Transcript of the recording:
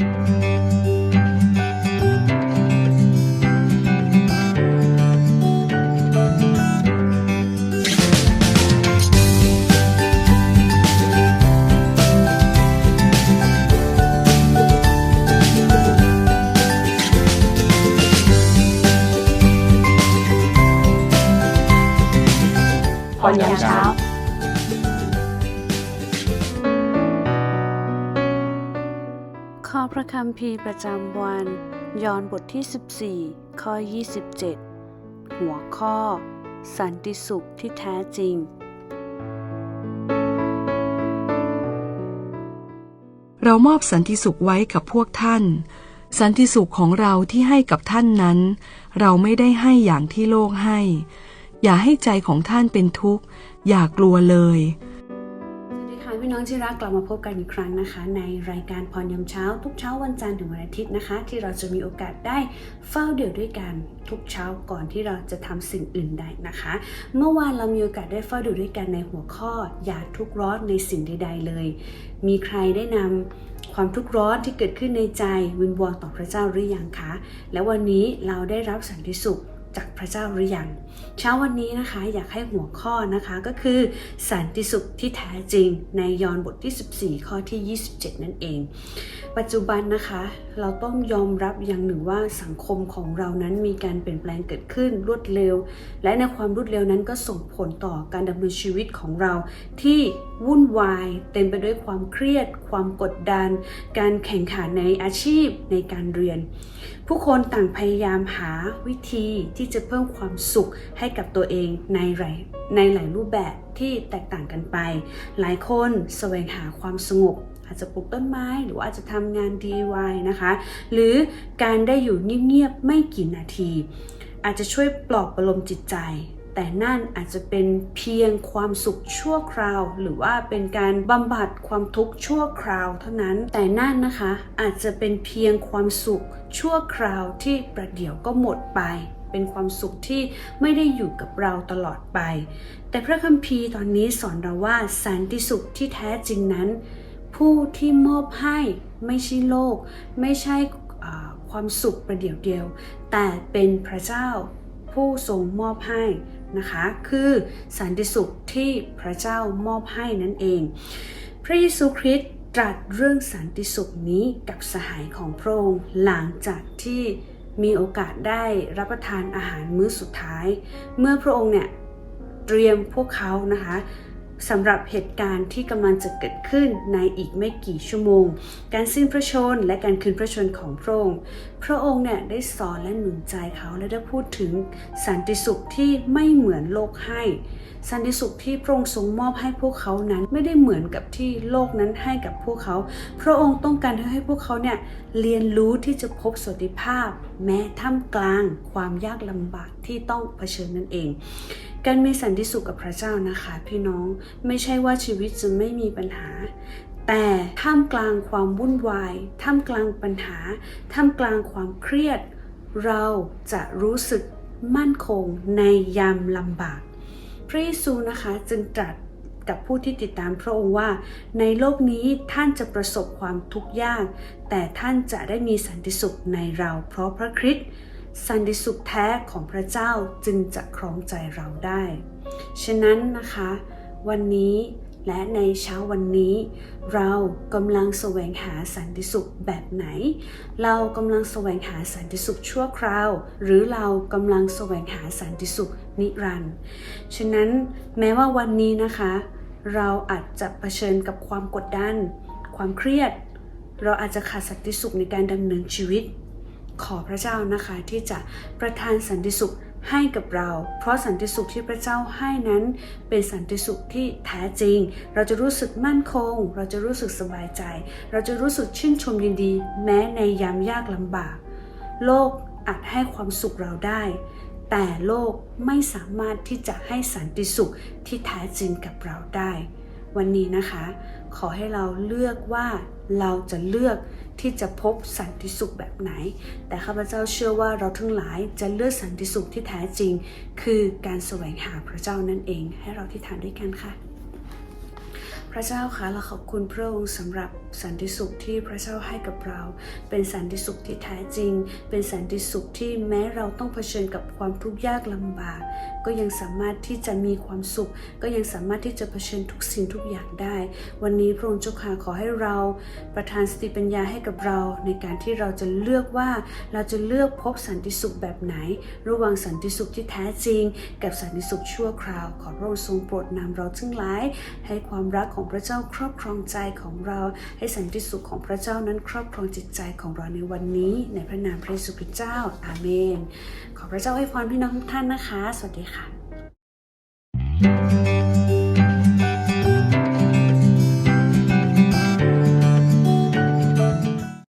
พรย พระคัมภีร์ประจำวัน ยอห์นบทที่ 14 ข้อ 27 หัวข้อ สันติสุขที่แท้จริง เรามอบสันติสุขไว้กับพวกท่าน สันติสุขของเราที่ให้กับท่านนั้น เราไม่ได้ให้อย่างที่โลกให้ อย่าให้ใจของท่านเป็นทุกข์ อย่ากลัวเลย องที่รักกลับมาพบกันอีกครั้งนะคะ ในรายการพรยามเช้า ทุกเช้าวันจันทร์ถึงวันอาทิตย์นะคะ ที่เราจะมีโอกาสได้เฝ้าเดี่ยวด้วยกันทุกเช้าก่อนที่เราจะทำสิ่งอื่นใดนะคะ เมื่อวานเรามีโอกาสได้เฝ้าเดี่ยวด้วยกันในหัวข้อ อย่าทุกข์ร้อนในสิ่งใด ๆ เลย มีใครได้นำความทุกข์ร้อนที่เกิดขึ้นในใจวิงวอนต่อพระเจ้าหรือยังคะ และวันนี้เราได้รับสันติสุข จากพระเจ้าหรือยัง เช้าวันนี้นะคะอยากให้หัวข้อนะคะก็คือสันติสุขที่แท้จริงในยอห์นบทที่ 14 ข้อที่ 27 นั่นเอง ปัจจุบันนะคะเราต้องยอมรับอย่างหนึ่งว่าสังคมของเรานั้นมีการเปลี่ยนแปลงเกิดขึ้นรวดเร็ว และในความรวดเร็วนั้นก็ส่งผลต่อการดำเนินชีวิตของเราที่วุ่นวาย เต็มไปด้วยความเครียด ความกดดัน การแข่งขันในอาชีพในการเรียน ผู้คนต่างพยายามหาวิธีที่จะเพิ่มความสุขให้กับตัวเองในหลายในหลายรูปแบบที่แตกต่างกันไป หลายคนแสวงหาความสงบอาจจะปลูกต้นไม้หรือว่าอาจจะทำงาน DIY นะคะ หรือการได้อยู่เงียบๆไม่กี่นาที อาจจะช่วยปลอบประโลมจิตใจ แต่นั่นอาจจะเป็นเพียงความสุขชั่วคราว หรือว่าเป็นการบำบัดความทุกข์ชั่วคราวเท่านั้น แต่นั่นนะคะอาจจะเป็นเพียงความสุขชั่วคราวที่ประเดี๋ยวก็หมดไป เป็นความสุขที่ไม่ได้อยู่กับเราตลอดไป แต่พระคัมภีร์ตอนนี้สอนเราว่าสันติสุขที่แท้จริงนั้น ผู้ที่มอบให้ไม่ใช่โลก ไม่ใช่ความสุขประเดี๋ยวเดียว แต่เป็นพระเจ้าผู้ทรงมอบให้นะคะ คือสันติสุขที่พระเจ้ามอบให้นั่นเอง พระเยซูคริสต์ตรัสเรื่องสันติสุขนี้กับสหายของพระองค์หลังจากที่ มีโอกาสได้รับประทานอาหารมื้อสุดท้าย เมื่อพระองค์เนี่ยเตรียมพวกเขานะคะ สำหรับเหตุการณ์ที่กำลังจะเกิดขึ้นในอีกไม่กี่ชั่วโมง การสิ้นพระชนม์และการคืนพระชนม์ของพระองค์ พระองค์เนี่ยได้สอนและหนุนใจเขาและได้พูดถึงสันติสุขที่ไม่เหมือนโลกให้ สันติสุขที่พระองค์ทรงมอบให้พวกเขานั้นไม่ได้เหมือนกับที่โลกนั้นให้กับพวกเขา พระองค์ต้องการให้พวกเขาเนี่ยเรียนรู้ที่จะพบสวัสดิภาพ แม้ท่ามกลางความยากลำบากที่ต้องเผชิญนั่นเอง การมีสันติสุขกับพระเจ้านะคะ พี่น้องไม่ใช่ว่าชีวิตจะไม่มีปัญหา แต่ท่ามกลางความวุ่นวาย ท่ามกลางปัญหา ท่ามกลางความเครียด เราจะรู้สึกมั่นคงในยามลำบาก พระเยซูนะคะจึงตรัสกับผู้ที่ติดตามพระองค์ว่า ในโลกนี้ท่านจะประสบความทุกข์ยาก แต่ท่านจะได้มีสันติสุขในเราเพราะพระคริสต์ สันติสุขแท้ของพระเจ้าจึงจะครองใจเราได้ ฉะนั้นนะคะ วันนี้และในเช้าวันนี้ เรากำลังแสวงหาสันติสุขแบบไหน เรากำลังแสวงหาสันติสุขชั่วคราว หรือเรากำลังแสวงหาสันติสุขนิรันดร์ฉะนั้นแม้ว่าวันนี้นะคะ เราอาจจะเผชิญกับความกดดัน ความเครียด เราอาจจะขาดสันติสุขในการดำเนินชีวิต ขอพระเจ้านะคะที่จะประทานสันติสุขให้กับเรา เพราะสันติสุขที่พระเจ้าให้นั้น เป็นสันติสุขที่แท้จริง เราจะรู้สึกมั่นคง เราจะรู้สึกสบายใจ เราจะรู้สึกชื่นชมยินดี แม้ในยามยากลำบาก โลกอาจให้ความสุขเราได้ แต่โลกไม่สามารถที่จะให้สันติสุขที่แท้จริงกับเราได้ วันนี้นะคะ ขอให้เราเลือกว่าเราจะเลือกที่จะพบสันติสุขแบบไหน แต่ข้าพเจ้าเชื่อว่าเราทั้งหลายจะเลือกสันติสุขที่แท้จริง คือการแสวงหาพระเจ้านั่นเอง ให้เราที่ฐานด้วยกันค่ะ พระเจ้าคะเราขอบคุณพระองค์สำหรับสันติสุขที่พระเจ้าให้กับเรา เป็นสันติสุขที่แท้จริง เป็นสันติสุขที่แม้เราต้องเผชิญกับความทุกข์ยากลำบาก ก็ยังสามารถที่จะมีความสุข ก็ยังสามารถที่จะเผชิญทุกสิ่งทุกอย่างได้ วันนี้พระองค์เจ้าค่ะขอให้เรา ประทานสติปัญญาให้กับเรา ในการที่เราจะเลือกว่าเราจะเลือกพบสันติสุขแบบไหน ระหว่างสันติสุขที่แท้จริง กับสันติสุขชั่วคราว ขอพระองค์ทรงโปรดนำเราทั้งหลายให้ความรักของของพระเจ้าครอบครองใจของเราให้สันติสุขของพระเจ้านั้นครอบครองจิตใจของเราในวันนี้ ในพระนามพระเยซูคริสต์เจ้า อาเมน ขอพระเจ้าให้พรพี่น้องทุกท่านนะคะ สวัสดีค่ะ